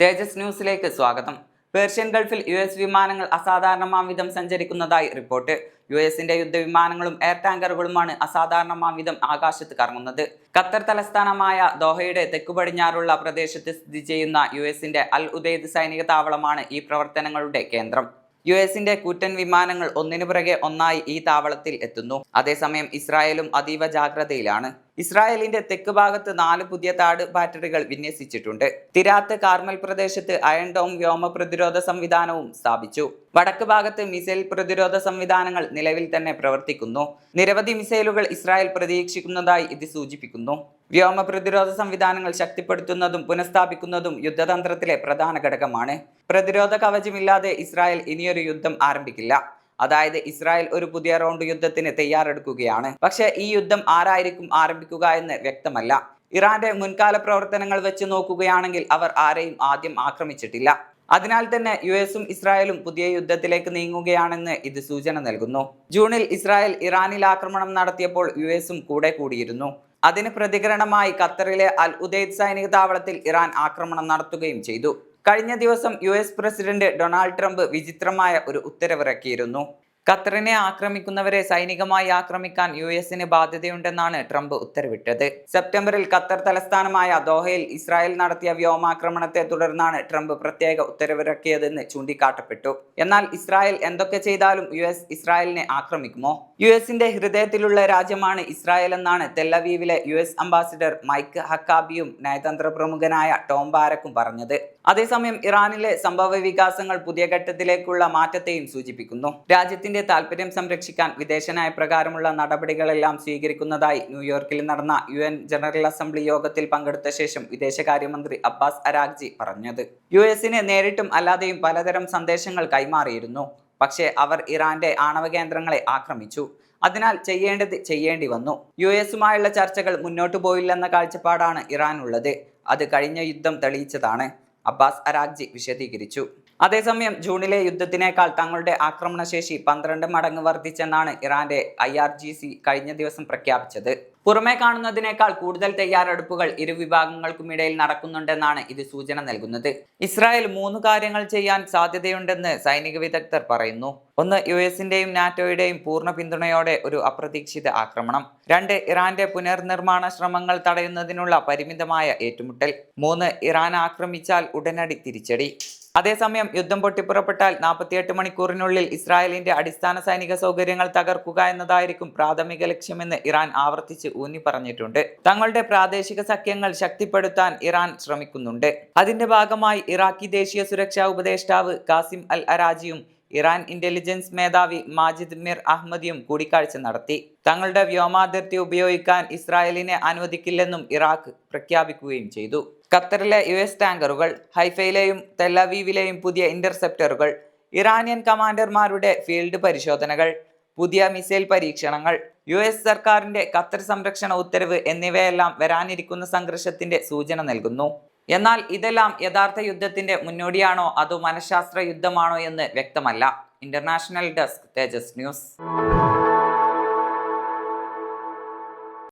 തേജസ് ന്യൂസിലേക്ക് സ്വാഗതം. പേർഷ്യൻ ഗൾഫിൽ യു എസ് വിമാനങ്ങൾ അസാധാരണമാം വിധം സഞ്ചരിക്കുന്നതായി റിപ്പോർട്ട്. യു എസിന്റെ യുദ്ധവിമാനങ്ങളും എയർ ടാങ്കറുകളുമാണ് അസാധാരണമാം വിധം ആകാശത്ത് കറങ്ങുന്നത്. ഖത്തർ തലസ്ഥാനമായ ദോഹയുടെ തെക്കു പടിഞ്ഞാറുള്ള പ്രദേശത്ത് സ്ഥിതി ചെയ്യുന്ന യു എസിന്റെ അൽ ഉദയ്ദ് സൈനിക താവളമാണ് ഈ പ്രവർത്തനങ്ങളുടെ കേന്ദ്രം. യു എസിന്റെ കൂറ്റൻ വിമാനങ്ങൾ ഒന്നിനു പുറകെ ഒന്നായി ഈ താവളത്തിൽ എത്തുന്നു. അതേസമയം ഇസ്രായേലും അതീവ ജാഗ്രതയിലാണ്. ഇസ്രായേലിന്റെ തെക്ക് ഭാഗത്ത് നാല് പുതിയ താട് ബാറ്ററികൾ വിന്യസിച്ചിട്ടുണ്ട്. തിരാത്ത് കാർമൽ പ്രദേശത്ത് അയൺ ഡോം വ്യോമ പ്രതിരോധ സംവിധാനവും സ്ഥാപിച്ചു. വടക്ക് ഭാഗത്ത് മിസൈൽ പ്രതിരോധ സംവിധാനങ്ങൾ നിലവിൽ തന്നെ പ്രവർത്തിക്കുന്നു. നിരവധി മിസൈലുകൾ ഇസ്രായേൽ പ്രതീക്ഷിക്കുന്നതായി ഇത് സൂചിപ്പിക്കുന്നു. വ്യോമ പ്രതിരോധ സംവിധാനങ്ങൾ ശക്തിപ്പെടുത്തുന്നതും പുനഃസ്ഥാപിക്കുന്നതും യുദ്ധതന്ത്രത്തിലെ പ്രധാന ഘടകമാണ്. പ്രതിരോധ കവചമില്ലാതെ ഇസ്രായേൽ ഇനിയൊരു യുദ്ധം ആരംഭിക്കില്ല. അതായത് ഇസ്രായേൽ ഒരു പുതിയ റൗണ്ട് യുദ്ധത്തിന് തയ്യാറെടുക്കുകയാണ്. പക്ഷേ ഈ യുദ്ധം ആരായിരിക്കും ആരംഭിക്കുക എന്ന് വ്യക്തമല്ല. ഇറാന്റെ മുൻകാല പ്രവർത്തനങ്ങൾ വെച്ച് നോക്കുകയാണെങ്കിൽ അവർ ആരെയും ആദ്യം ആക്രമിച്ചിട്ടില്ല. അതിനാൽ തന്നെ യു എസും ഇസ്രായേലും പുതിയ യുദ്ധത്തിലേക്ക് നീങ്ങുകയാണെന്ന് ഇത് സൂചന നൽകുന്നു. ജൂണിൽ ഇസ്രായേൽ ഇറാനിൽ ആക്രമണം നടത്തിയപ്പോൾ യു എസും കൂടെ കൂടിയിരുന്നു. അതിന് പ്രതികരണമായി ഖത്തറിലെ അൽ ഉദൈദ് സൈനിക താവളത്തിൽ ഇറാൻ ആക്രമണം നടത്തുകയും ചെയ്തു. കഴിഞ്ഞ ദിവസം U S president Donald Trump വിചിത്രമായ ഒരു ഉത്തരവിറക്കിയിരുന്നു. ഖത്തറിനെ ആക്രമിക്കുന്നവരെ സൈനികമായി ആക്രമിക്കാൻ യു എസിന് ബാധ്യതയുണ്ടെന്നാണ് ട്രംപ് ഉത്തരവിട്ടത്. സെപ്റ്റംബറിൽ ഖത്തർ തലസ്ഥാനമായ ദോഹയിൽ ഇസ്രായേൽ നടത്തിയ വ്യോമാക്രമണത്തെ തുടർന്നാണ് ട്രംപ് പ്രത്യേക ഉത്തരവിറക്കിയതെന്ന് ചൂണ്ടിക്കാട്ടപ്പെട്ടു. എന്നാൽ ഇസ്രായേൽ എന്തൊക്കെ ചെയ്താലും യു എസ് ഇസ്രായേലിനെ ആക്രമിക്കുമോ? യു എസിന്റെ ഹൃദയത്തിലുള്ള രാജ്യമാണ് ഇസ്രായേൽ എന്നാണ് തെല്ലവീവിലെ യു എസ് അംബാസിഡർ മൈക്ക് ഹക്കാബിയും നയതന്ത്ര പ്രമുഖനായ ടോം ബാരക്കും പറഞ്ഞത്. അതേസമയം ഇറാനിലെ സംഭവ വികാസങ്ങൾ പുതിയ ഘട്ടത്തിലേക്കുള്ള മാറ്റത്തെയും സൂചിപ്പിക്കുന്നു. രാജ്യത്തിന്റെ താൽപര്യം സംരക്ഷിക്കാൻ വിദേശനയ പ്രകാരമുള്ള നടപടികളെല്ലാം സ്വീകരിക്കുന്നതായി ന്യൂയോർക്കിൽ നടന്ന യു എൻ ജനറൽ അസംബ്ലി യോഗത്തിൽ പങ്കെടുത്ത ശേഷം വിദേശകാര്യമന്ത്രി അബ്ബാസ് അരാഗ്ജി പറഞ്ഞത്. യു എസിന് നേരിട്ടും അല്ലാതെയും പലതരം സന്ദേശങ്ങൾ കൈമാറിയിരുന്നു. പക്ഷേ അവർ ഇറാന്റെ ആണവ കേന്ദ്രങ്ങളെ ആക്രമിച്ചു. അതിനാൽ ചെയ്യേണ്ടത് ചെയ്യേണ്ടി വന്നു. യു എസുമായുള്ള ചർച്ചകൾ മുന്നോട്ടു പോയില്ലെന്ന കാഴ്ചപ്പാടാണ് ഇറാനുള്ളത്. അത് കഴിഞ്ഞ യുദ്ധം തെളിയിച്ചതാണ്. അബ്ബാസ് അരാഗ്ജി വിശദീകരിച്ചു. അതേസമയം ജൂണിലെ യുദ്ധത്തിനേക്കാൾ തങ്ങളുടെ ആക്രമണശേഷി പന്ത്രണ്ട് മടങ്ങ് വർദ്ധിച്ചെന്നാണ് ഇറാന്റെ ഐ കഴിഞ്ഞ ദിവസം പ്രഖ്യാപിച്ചത്. പുറമേ കാണുന്നതിനേക്കാൾ കൂടുതൽ തയ്യാറെടുപ്പുകൾ ഇരു വിഭാഗങ്ങൾക്കുമിടയിൽ നടക്കുന്നുണ്ടെന്നാണ് ഇത് സൂചന നൽകുന്നത്. ഇസ്രായേൽ മൂന്ന് കാര്യങ്ങൾ ചെയ്യാൻ സാധ്യതയുണ്ടെന്ന് സൈനിക വിദഗ്ധർ പറയുന്നു. ഒന്ന് യു എസിന്റെയും നാറ്റോയുടെയും പൂർണ പിന്തുണയോടെ ഒരു അപ്രതീക്ഷിത ആക്രമണം. രണ്ട് ഇറാന്റെ പുനർനിർമ്മാണ ശ്രമങ്ങൾ തടയുന്നതിനുള്ള പരിമിതമായ ഏറ്റുമുട്ടൽ. മൂന്ന് ഇറാൻ ആക്രമിച്ചാൽ ഉടനടി തിരിച്ചടി. അതേസമയം യുദ്ധം പൊട്ടിപ്പുറപ്പെട്ടാൽ നാൽപ്പത്തിയെട്ട് മണിക്കൂറിനുള്ളിൽ ഇസ്രായേലിന്റെ അടിസ്ഥാന സൈനിക സൗകര്യങ്ങൾ തകർക്കുക എന്നതായിരിക്കും പ്രാഥമിക ലക്ഷ്യമെന്ന് ഇറാൻ ആവർത്തിച്ച് ഊന്നി പറഞ്ഞിട്ടുണ്ട് തങ്ങളുടെ പ്രാദേശിക സഖ്യങ്ങൾ ശക്തിപ്പെടുത്താൻ ഇറാൻ ശ്രമിക്കുന്നുണ്ട്. അതിന്റെ ഭാഗമായി ഇറാഖി ദേശീയ സുരക്ഷാ ഉപദേഷ്ടാവ് കാസിം അൽ അരാജിയും ഇറാൻ ഇന്റലിജൻസ് മേധാവി മാജിദ് മിർ അഹമ്മദിയും കൂടിക്കാഴ്ച നടത്തി. തങ്ങളുടെ വ്യോമാതിർത്തി ഉപയോഗിക്കാൻ ഇസ്രായേലിനെ അനുവദിക്കില്ലെന്നും ഇറാഖ് പ്രഖ്യാപിക്കുകയും ചെയ്തു. ഖത്തറിലെ യു എസ് ടാങ്കറുകൾ ഹൈഫയിലെയും തെല്ലവീവിലെയും പുതിയ ഇന്റർസെപ്റ്ററുകൾ ഇറാനിയൻ കമാൻഡർമാരുടെ ഫീൽഡ് പരിശോധനകൾ പുതിയ മിസൈൽ പരീക്ഷണങ്ങൾ യു എസ് സർക്കാരിന്റെ ഖത്തർ സംരക്ഷണ ഉത്തരവ് എന്നിവയെല്ലാം വരാനിരിക്കുന്ന സംഘർഷത്തിന്റെ സൂചന നൽകുന്നു. എന്നാൽ ഇതെല്ലാം യഥാർത്ഥ യുദ്ധത്തിന്റെ മുന്നോടിയാണോ അതോ മനഃശാസ്ത്ര യുദ്ധമാണോ എന്ന് വ്യക്തമല്ല. International desk Tejas news.